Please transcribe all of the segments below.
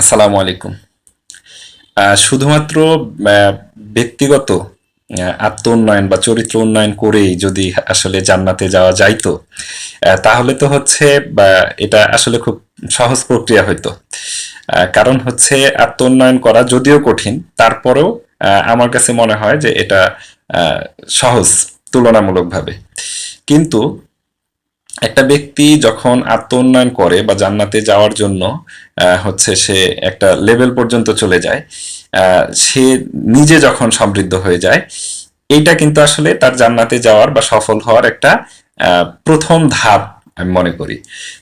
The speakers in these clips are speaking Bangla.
আসসালামু আলাইকুম। শুধুমাত্র ব্যক্তিগত আত্ম উন্নয়ন বা চরিত্র উন্নয়ন করেই যদি আসলে জান্নাতে যাওয়া যাইতো তাহলে তো হচ্ছে, বা এটা আসলে খুব সহজ প্রক্রিয়া হইতো। কারণ হচ্ছে আত্ম উন্নয়ন করা যদিও কঠিন, তারপরেও আমার কাছে মনে হয় যে এটা সহজ, তুলনামূলকভাবে। কিন্তু একটা ব্যক্তি যখন আত্ম উন্নয়ন করে বা জান্নাতে যাওয়ার জন্য হচ্ছে সে একটা লেভেল পর্যন্ত চলে যায় সে নিজে যখন সমৃদ্ধ হয়ে যায়, এইটা কিন্তু আসলে তার জান্নাতে যাওয়ার বা সফল হওয়ার একটা প্রথম ধাপ আমি মনে করি।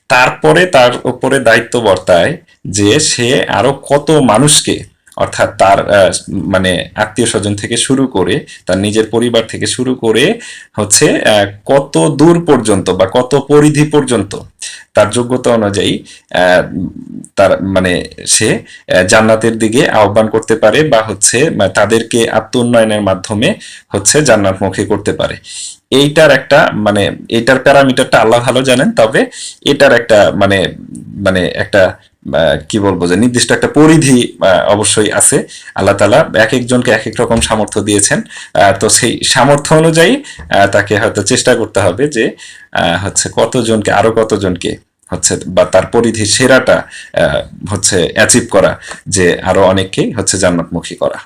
তারপরে তার উপরে দায়িত্ব বর্তায় যে সে আরও কত মানুষকে অর্থাৎ তার মানে আত্মীয় স্বজন থেকে শুরু করে, তার নিজের পরিবার থেকে শুরু করে হচ্ছে কত দূর পর্যন্ত বা কত পরিধি পর্যন্ত তার যোগ্যতা অনুযায়ী তার মানে সে জান্নাতের দিকে আহ্বান করতে পারে বা হচ্ছে তাদেরকে আত্ম উন্নয়নের মাধ্যমে হচ্ছে জান্নাত জান্নাতমুখী করতে পারে। এইটার একটা মানে এইটার প্যারামিটারটা আল্লাহ ভালো জানেন, তবে এটার একটা মানে মানে একটা কি বলব যে নির্দিষ্ট একটা পরিধি অবশ্যই আছে। আল্লাহ তালা এক একজনকে এক এক রকম সামর্থ্য দিয়েছেন। তো সেই সামর্থ্য অনুযায়ী তাকে হয়তো চেষ্টা করতে হবে যে হচ্ছে কতজনকে, আরও কতজনকে হচ্ছে বা তার পরিধির সেরাটা হচ্ছে অ্যাচিভ করা, যে আরও অনেককেই হচ্ছে জান্নাতমুখী করা।